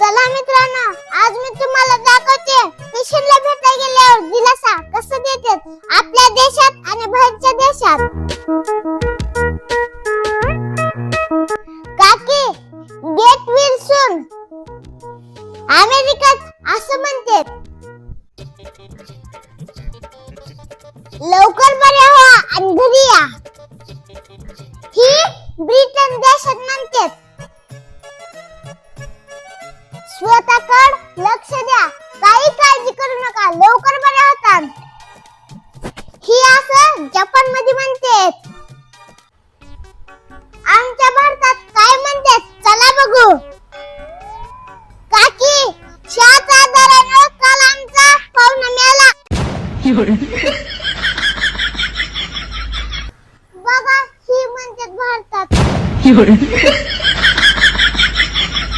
चला मित्रांनो आज मी तुम्हाला दाखवते. मिशनला भेटायला गेल्यावर दिलासा कसं देतात? आपल्या देशात आणि बाहेरच्या देशात. काकी गेट विल सून अमेरिकेत असं म्हणतात. लवकर बरे व्हा आणि घरी या. ही ब्रिटन देशात म्हणतात. स्वतःकड लक्ष द्या. काही काळजी करू नका. लवकर बरे होतात. ही असं जपानमध्ये म्हणते आमच्या भारतात काय म्हणते चला बघू. काकी शाचा दराने काल आमचा पाहुणा मिळाला बघा ही म्हणते भारतात.